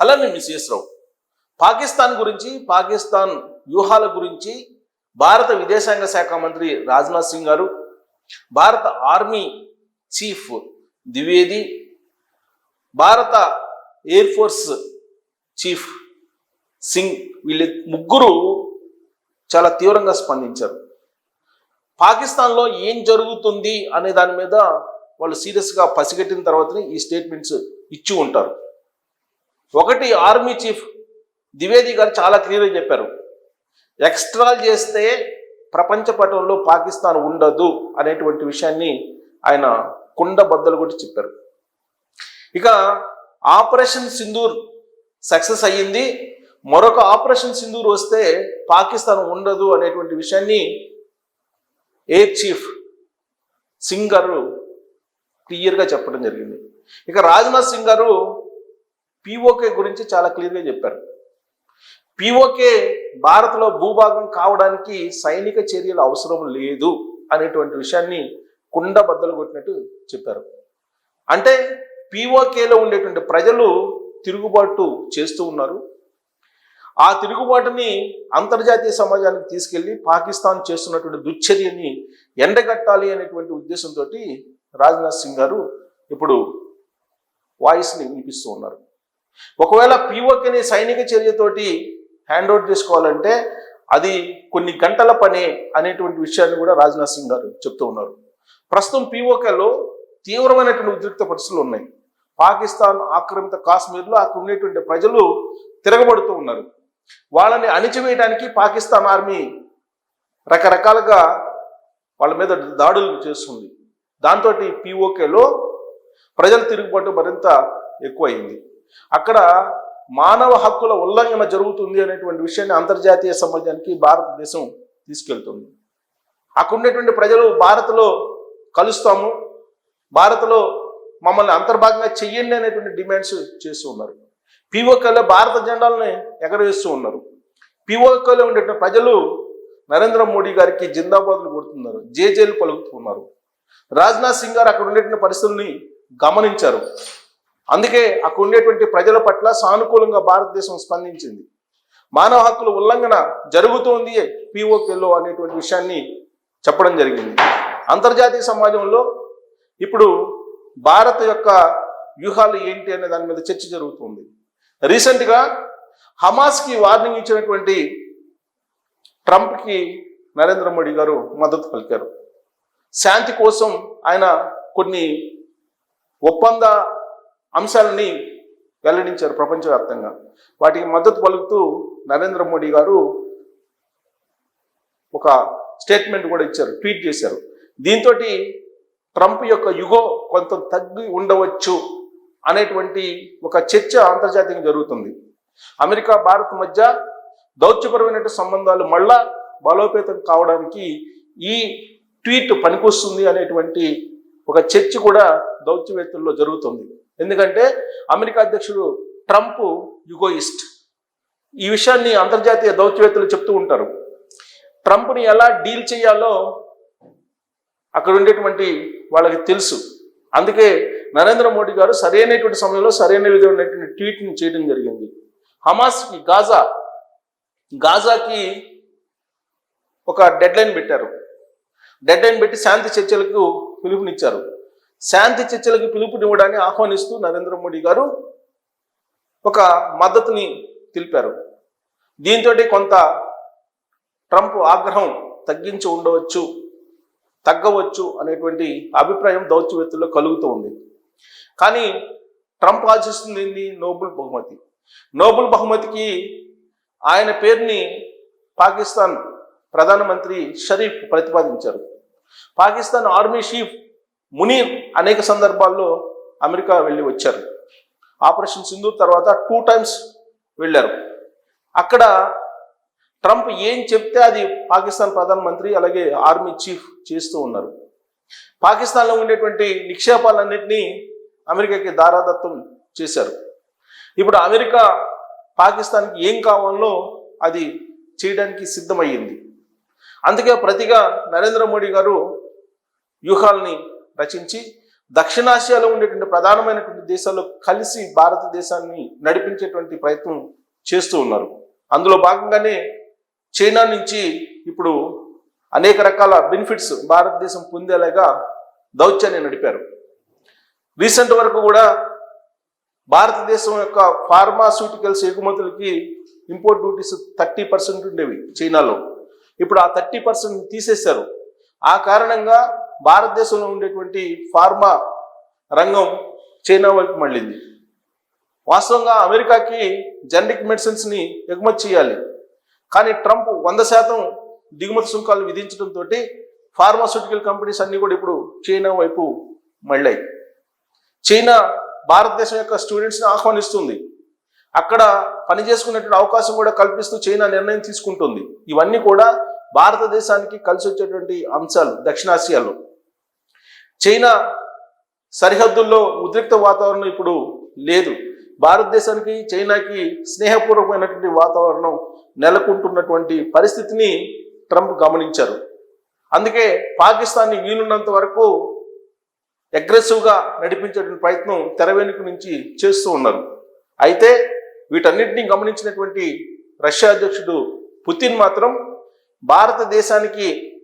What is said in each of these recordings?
అలానే మిస్ రావు పాకిస్తాన్ గురించి పాకిస్తాన్ వ్యూహాల గురించి భారత విదేశాంగ శాఖ మంత్రి రాజ్నాథ్ సింగ్ గారు భారత ఆర్మీ చీఫ్ ద్వివేది భారత ఎయిర్ ఫోర్స్ చీఫ్ సింగ్ వీళ్ళ ముగ్గురు చాలా తీవ్రంగా స్పందించారు. పాకిస్తాన్లో ఏం జరుగుతుంది అనే దాని మీద వాళ్ళు సీరియస్గా పసిగట్టిన తర్వాతనే ఈ స్టేట్మెంట్స్ ఇచ్చి ఉంటారు. ఒకటి ఆర్మీ చీఫ్ ద్వివేది గారు చాలా క్లియర్గా చెప్పారు. ఎక్స్ట్రాల్ చేస్తే ప్రపంచ పటంలో పాకిస్తాన్ ఉండదు అనేటువంటి విషయాన్ని ఆయన కుండ బద్దలు కొట్టి చెప్పారు. ఇక ఆపరేషన్ సింధూర్ సక్సెస్ అయ్యింది. మరొక ఆపరేషన్ సింధూర్ వస్తే పాకిస్తాన్ ఉండదు అనేటువంటి విషయాన్ని ఎయిర్ చీఫ్ సింగ్ గారు క్లియర్గా చెప్పడం జరిగింది. ఇక రాజ్నాథ్ సింగ్ గారు పిఓకే గురించి చాలా క్లియర్గా చెప్పారు. పిఓకే భారత్లో భూభాగం కావడానికి సైనిక చర్యలు అవసరం లేదు అనేటువంటి విషయాన్ని కుండ బద్దలు కొట్టినట్టు చెప్పారు. అంటే పిఓకేలో ఉండేటువంటి ప్రజలు తిరుగుబాటు చేస్తూ ఉన్నారు. ఆ తిరుగుబాటుని అంతర్జాతీయ సమాజానికి తీసుకెళ్ళి పాకిస్తాన్ చేస్తున్నటువంటి దుశ్చర్యని ఎండగట్టాలి అనేటువంటి ఉద్దేశంతో రాజ్నాథ్ సింగ్ గారు ఇప్పుడు వాయిస్ని వినిపిస్తూ ఉన్నారు. ఒకవేళ పిఓకేని సైనిక చర్యతోటి హ్యాండ్ అవుట్ చేసుకోవాలంటే అది కొన్ని గంటల పనే అనేటువంటి విషయాన్ని కూడా రాజ్నాథ్ సింగ్ గారు చెప్తూ ఉన్నారు. ప్రస్తుతం పిఓకేలో తీవ్రమైనటువంటి ఉద్రిక్త పరిస్థితులు ఉన్నాయి. పాకిస్తాన్ ఆక్రమిత కాశ్మీర్లో అక్కడ ఉండేటువంటి ప్రజలు తిరగబడుతూ ఉన్నారు. వాళ్ళని అణిచివేయడానికి పాకిస్తాన్ ఆర్మీ రకరకాలుగా వాళ్ళ మీద దాడులు చేస్తుంది. దాంతో పిఓకేలో ప్రజల తిరుగుబాటు మరింత ఎక్కువైంది. అక్కడ మానవ హక్కుల ఉల్లంఘన జరుగుతుంది అనేటువంటి విషయాన్ని అంతర్జాతీయ సమాజానికి భారతదేశం తీసుకెళ్తుంది. అక్కడ ఉండేటువంటి ప్రజలు భారత్లో కలుస్తాము భారత్లో మమ్మల్ని అంతర్భాగంగా చెయ్యండి అనేటువంటి డిమాండ్స్ చేస్తూ ఉన్నారు. పీఓకేలో భారత జెండాలని ఎగరవేస్తూ ఉన్నారు. పీఓకేలో ఉండేటువంటి ప్రజలు నరేంద్ర మోడీ గారికి జిందాబాద్లు కొడుతున్నారు జేజేలు పలుకుతున్నారు. రాజ్నాథ్ సింగ్ గారు అక్కడ ఉండేటువంటి పరిస్థితుల్ని గమనించారు. అందుకే అక్కడ ఉండేటువంటి ప్రజల పట్ల సానుకూలంగా భారతదేశం స్పందించింది. మానవ హక్కుల ఉల్లంఘన జరుగుతోంది పిఓకేలో అనేటువంటి విషయాన్ని చెప్పడం జరిగింది. అంతర్జాతీయ సమాజంలో ఇప్పుడు భారత్ యొక్క వ్యూహాలు ఏంటి అనే దాని మీద చర్చ జరుగుతుంది. రీసెంట్గా హమాస్కి వార్నింగ్ ఇచ్చినటువంటి ట్రంప్కి నరేంద్ర మోడీ గారు మద్దతు పలికారు. శాంతి కోసం ఆయన కొన్ని ఒప్పంద అంశాలని వెల్లడించారు ప్రపంచవ్యాప్తంగా. వాటికి మద్దతు పలుకుతూ నరేంద్ర మోడీ గారు ఒక స్టేట్మెంట్ కూడా ఇచ్చారు ట్వీట్ చేశారు. దీంతో ట్రంప్ యొక్క యుగో కొంత తగ్గి ఉండవచ్చు అనేటువంటి ఒక చర్చ అంతర్జాతీయంగా జరుగుతుంది. అమెరికా భారత్ మధ్య దౌత్యపరమైన సంబంధాలు మళ్ళా బలోపేతం కావడానికి ఈ ట్వీట్ పనికొస్తుంది అనేటువంటి ఒక చర్చ కూడా దౌత్యవేత్తల్లో జరుగుతుంది. ఎందుకంటే అమెరికా అధ్యక్షుడు ట్రంప్ యుగోయిస్ట్. ఈ విషయాన్ని అంతర్జాతీయ దౌత్యవేత్తలు చెప్తూ ఉంటారు. ట్రంప్ని ఎలా డీల్ చేయాలో అక్కడ ఉండేటువంటి వాళ్ళకి తెలుసు. అందుకే నరేంద్ర మోడీ గారు సరైనటువంటి సమయంలో సరైన విధమైనటువంటి ట్వీట్ని చేయడం జరిగింది. హమాస్కి గాజా గాజాకి ఒక డెడ్ లైన్ పెట్టారు. డెడ్ లైన్ పెట్టి శాంతి చర్చలకు పిలుపునిచ్చారు. శాంతి చర్చలకు పిలుపునివ్వడాన్ని ఆహ్వానిస్తూ నరేంద్ర మోడీ గారు ఒక మద్దతుని తెలిపారు. దీంతో కొంత ట్రంప్ ఆగ్రహం తగ్గించి ఉండవచ్చు తగ్గవచ్చు అనేటువంటి అభిప్రాయం దౌత్యవేత్తల్లో కలుగుతూ ఉంది. కానీ ట్రంప్ ఆశిస్తుంది ఏంది? నోబుల్ బహుమతి. నోబుల్ బహుమతికి ఆయన పేరుని పాకిస్తాన్ ప్రధానమంత్రి షరీఫ్ ప్రతిపాదించారు. పాకిస్తాన్ ఆర్మీ చీఫ్ మునీర్ అనేక సందర్భాల్లో అమెరికా వెళ్ళి వచ్చారు. ఆపరేషన్ సింధు తర్వాత టూ టైమ్స్ వెళ్ళారు. అక్కడ ట్రంప్ ఏం చెప్తే అది పాకిస్తాన్ ప్రధానమంత్రి అలాగే ఆర్మీ చీఫ్ చేస్తూ ఉన్నారు. పాకిస్తాన్లో ఉండేటువంటి నిక్షేపాలన్నింటినీ అమెరికాకి దారాదత్తం చేశారు. ఇప్పుడు అమెరికా పాకిస్తాన్కి ఏం కావాలో అది చేయడానికి సిద్ధమయ్యింది. అందుకే ప్రతిగా నరేంద్ర మోడీ గారు వ్యూహాల్ని రచించి దక్షిణాసియాలో ఉండేటువంటి ప్రధానమైనటువంటి దేశాల్లో కలిసి భారతదేశాన్ని నడిపించేటువంటి ప్రయత్నం చేస్తూ ఉన్నారు. అందులో భాగంగానే చైనా నుంచి ఇప్పుడు అనేక రకాల బెనిఫిట్స్ భారతదేశం పొందేలాగా దౌత్యాన్ని నడిపారు. రీసెంట్ వరకు కూడా భారతదేశం యొక్క ఫార్మాస్యూటికల్స్ ఎగుమతులకి ఇంపోర్ట్ డ్యూటీస్ థర్టీ పర్సెంట్ ఉండేవి చైనాలో. ఇప్పుడు ఆ థర్టీ పర్సెంట్ తీసేశారు. కారణంగా భారతదేశంలో ఉండేటువంటి ఫార్మా రంగం చైనా వైపు మళ్ళింది. వాస్తవంగా అమెరికాకి జనరిక్ మెడిసిన్స్ని ఎగుమతి చేయాలి. కానీ ట్రంప్ వంద శాతం దిగుమతి సుంకాలు విధించడంతో ఫార్మాస్యూటికల్ కంపెనీస్ అన్నీ కూడా ఇప్పుడు చైనా వైపు మళ్ళాయి. చైనా భారతదేశం యొక్క స్టూడెంట్స్ని ఆహ్వానిస్తుంది. అక్కడ పని చేసుకునేటువంటి అవకాశం కూడా కల్పిస్తూ చైనా నిర్ణయం తీసుకుంటుంది. ఇవన్నీ కూడా భారతదేశానికి కలిసి వచ్చేటువంటి అంశాలు దక్షిణాసియాలో. చైనా సరిహద్దుల్లో ఉద్రిక్త వాతావరణం ఇప్పుడు లేదు. భారతదేశానికి చైనాకి స్నేహపూర్వకమైనటువంటి వాతావరణం నెలకొంటున్నటువంటి పరిస్థితిని ట్రంప్ గమనించారు. అందుకే పాకిస్తాన్ని వీలున్నంత వరకు అగ్రెసివ్గా నడిపించేటువంటి ప్రయత్నం తెర వెనుక నుంచి చేస్తూ ఉన్నారు. అయితే వీటన్నిటిని గమనించినటువంటి రష్యా అధ్యక్షుడు పుతిన్ మాత్రం భారతదేశానికి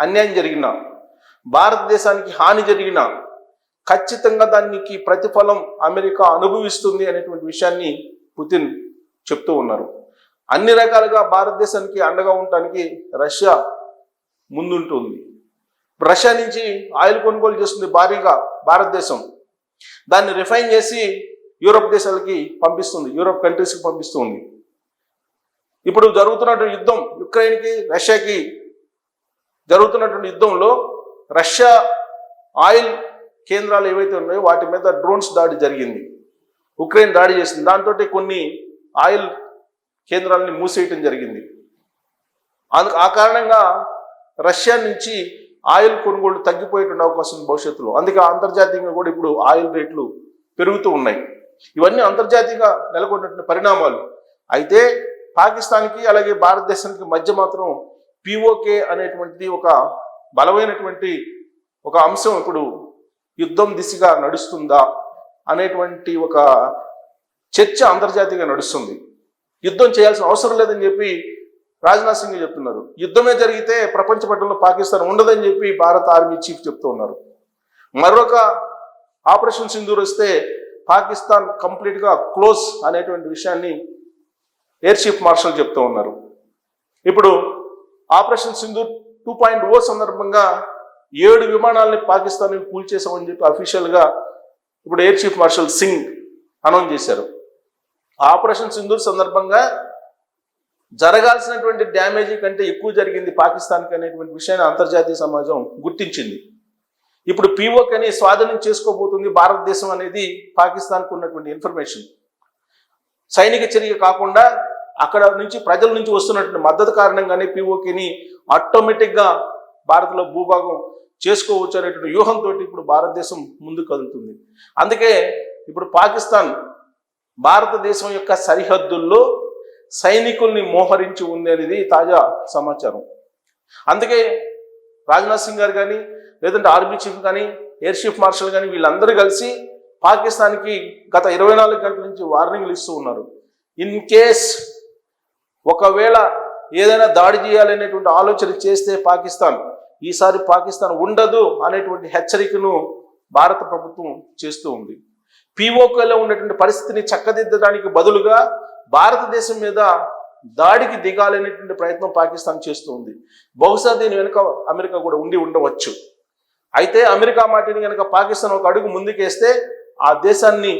అన్యాయం జరిగిన భారతదేశానికి హాని జరిగిన ఖచ్చితంగా దానికి ప్రతిఫలం అమెరికా అనుభవిస్తుంది అనేటువంటి విషయాన్ని పుతిన్ చెప్తూ ఉన్నారు. అన్ని రకాలుగా భారతదేశానికి అండగా ఉండటానికి రష్యా ముందుంటుంది. రష్యా నుంచి ఆయిల్ కొనుగోలు చేస్తుంది భారీగా భారతదేశం. దాన్ని రిఫైన్ చేసి యూరప్ దేశాలకి పంపిస్తుంది యూరప్ కంట్రీస్కి పంపిస్తుంది. ఇప్పుడు జరుగుతున్నటువంటి యుద్ధం యుక్రెయిన్కి రష్యాకి జరుగుతున్నటువంటి యుద్ధంలో రష్యా ఆయిల్ కేంద్రాలు ఏవైతే ఉన్నాయో వాటి మీద డ్రోన్స్ దాడి జరిగింది. ఉక్రెయిన్ దాడి చేసింది. దాంతో కొన్ని ఆయిల్ కేంద్రాలని మూసేయటం జరిగింది. అందు ఆ కారణంగా రష్యా నుంచి ఆయిల్ కొనుగోళ్ళు తగ్గిపోయేటువంటి అవకాశం భవిష్యత్తులో. అందుకే అంతర్జాతీయంగా కూడా ఇప్పుడు ఆయిల్ రేట్లు పెరుగుతూ ఉన్నాయి. ఇవన్నీ అంతర్జాతీయంగా నెలకొన్నటువంటి పరిణామాలు. అయితే పాకిస్తాన్కి అలాగే భారతదేశానికి మధ్య మాత్రం పిఓకే అనేటువంటిది ఒక బలమైనటువంటి ఒక అంశం ఇప్పుడు యుద్ధం దిశగా నడుస్తుందా అనేటువంటి ఒక చర్చ అంతర్జాతీయంగా నడుస్తుంది. యుద్ధం చేయాల్సిన అవసరం లేదని చెప్పి రాజ్నాథ్ సింగ్ చెప్తున్నారు. యుద్ధమే జరిగితే ప్రపంచ పట్టణంలో పాకిస్తాన్ ఉండదని చెప్పి భారత ఆర్మీ చీఫ్ చెప్తూ ఉన్నారు. మరొక ఆపరేషన్ సింధూర్ వస్తే పాకిస్తాన్ కంప్లీట్గా క్లోజ్ అనేటువంటి విషయాన్ని ఎయిర్ చీఫ్ మార్షల్ చెప్తూ ఉన్నారు. ఇప్పుడు operation Sindoor two point O సందర్భంగా ఏడు విమానాలని పాకిస్తాన్ కూల్చేసామని చెప్పి అఫీషియల్గా ఇప్పుడు air chief marshal Singh announce చేశారు. ఆపరేషన్ సింధూర్ సందర్భంగా జరగాల్సినటువంటి డ్యామేజీ కంటే ఎక్కువ జరిగింది పాకిస్తాన్కి అనేటువంటి విషయాన్ని అంతర్జాతీయ సమాజం గుర్తించింది. ఇప్పుడు పీఓకని స్వాధీనం చేసుకోబోతుంది భారతదేశం అనేది పాకిస్తాన్కు ఉన్నటువంటి ఇన్ఫర్మేషన్ సైనిక చర్య కాకుండా అక్కడ నుంచి ప్రజల నుంచి వస్తున్నటువంటి మద్దతు కారణంగానే పిఓకేని ఆటోమేటిక్గా భారత్లో భూభాగం చేసుకోవచ్చు అనేటువంటి వ్యూహంతో ఇప్పుడు భారతదేశం ముందుకు కదులుతుంది. అందుకే ఇప్పుడు పాకిస్తాన్ భారతదేశం యొక్క సరిహద్దుల్లో సైనికుల్ని మోహరించి ఉంది అనేది తాజా సమాచారం. అందుకే రాజ్నాథ్ సింగ్ గారు కానీ లేదంటే ఆర్మీ చీఫ్ కానీ ఎయిర్ చీఫ్ మార్షల్ కానీ వీళ్ళందరూ కలిసి పాకిస్తాన్కి గత ఇరవై నాలుగు గంటల నుంచి వార్నింగ్లు ఇస్తూ ఉన్నారు. ఇన్ కేస్ ఒకవేళ ఏదైనా దాడి చేయాలనేటువంటి ఆలోచన చేస్తే పాకిస్తాన్ ఈసారి పాకిస్తాన్ ఉండదు అనేటువంటి హెచ్చరికను భారత ప్రభుత్వం చేస్తూ ఉంది. పిఓకేలో ఉన్నటువంటి పరిస్థితిని చక్కదిద్దడానికి బదులుగా భారతదేశం మీద దాడికి దిగాలనేటువంటి ప్రయత్నం పాకిస్తాన్ చేస్తూ ఉంది. బహుశా దీని వెనుక అమెరికా కూడా ఉండి ఉండవచ్చు. అయితే అమెరికా మాటిని కనుక పాకిస్తాన్ ఒక అడుగు ముందుకేస్తే ఆ దేశాన్ని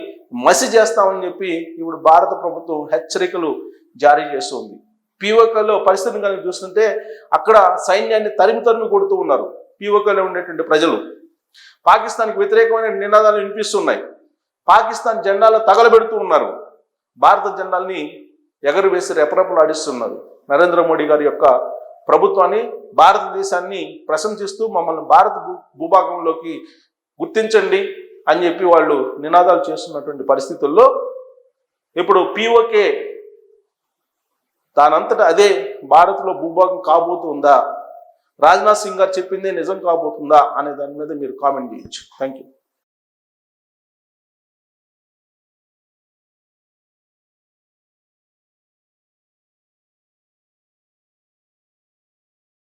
మసి చేస్తామని చెప్పి ఇప్పుడు భారత ప్రభుత్వం హెచ్చరికలు జారీ చేస్తుంది. పీఓకలో పరిస్థితిని కనుక చూస్తుంటే అక్కడ సైన్యాన్ని తరిమి తరిమి కొడుతూ ఉన్నారు పీఓకలో ఉండేటువంటి ప్రజలు. పాకిస్తాన్కి వ్యతిరేకమైన నినాదాలు వినిపిస్తున్నాయి. పాకిస్తాన్ జెండాలు తగలబెడుతూ ఉన్నారు. భారత జెండాల్ని ఎగరవేసి రెపరెపలాడిస్తున్నారు. నరేంద్ర మోడీ గారి యొక్క ప్రభుత్వాన్ని భారతదేశాన్ని ప్రశంసిస్తూ మమ్మల్ని భారత భూ భూభాగంలోకి గుర్తించండి అని చెప్పి వాళ్ళు నినాదాలు చేస్తున్నటువంటి పరిస్థితుల్లో ఇప్పుడు పిఓకే దానంతటా అదే భారత్లో భూభాగం కాబోతుందా? రాజ్నాథ్ సింగ్ గారు చెప్పిందే నిజం కాబోతుందా? అనే దాని మీద మీరు కామెంట్ చేయొచ్చు. Thank you